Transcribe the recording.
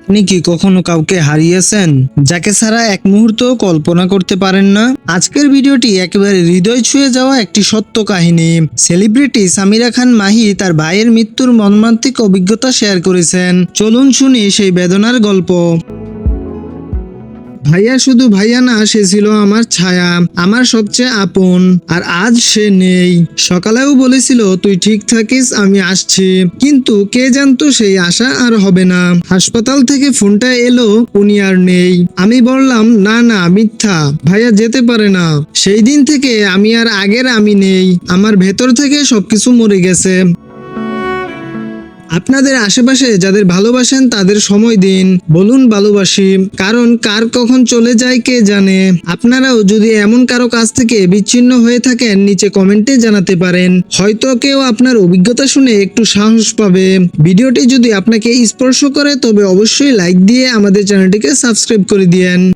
আপনি কি কখনো কাউকে হারিয়েছেন? যাকে ছাড়া এক মুহূর্ত কল্পনা করতে পারেন না? আজকের ভিডিওটি একেবারে হৃদয় ছুঁয়ে যাওয়া একটি সত্য কাহিনী। সেলিব্রিটি সামিরা খান মাহি তার ভাইয়ের মৃত্যুর মর্মান্তিক অভিজ্ঞতা শেয়ার করেছেন। চলুন শুনি সেই বেদনার গল্প। ভাইয়া শুধু ভাইয়া না, সে ছিল আমার ছায়া, আমার সবচেয়ে আপন, আর আজ সে নেই। সকালেও বলেছিল, তুই ঠিক থাকিস, আমি আসছি। কিন্তু কে জানতো সেই আশা আর হবে না। হাসপাতাল থেকে ফোনটা এলো, উনি আর নেই। আমি বললাম, না না, মিথ্যা। ভাইয়া যেতে পারে না। সেই দিন থেকে আমি আর আগের আমি নেই। আমার ভেতর থেকে সবকিছু মরে গেছে। আপনাদের আশেপাশে যাদের ভালোবাসেন তাদের সময় দিন, বলুন ভালোবাসি। কারণ কার কখন চলে যায় কে জানে? আপনারাও যদি এমন কারও কাছ থেকে বিচ্ছিন্ন হয়ে থাকেন, নিচে কমেন্টে জানাতে পারেন। হয়তো কেউ আপনার অভিজ্ঞতা শুনে একটু সাহস পাবে। ভিডিওটি যদি আপনাকে স্পর্শ করে, তবে অবশ্যই লাইক দিয়ে আমাদের চ্যানেলটিকে সাবস্ক্রাইব করে দিয়েন।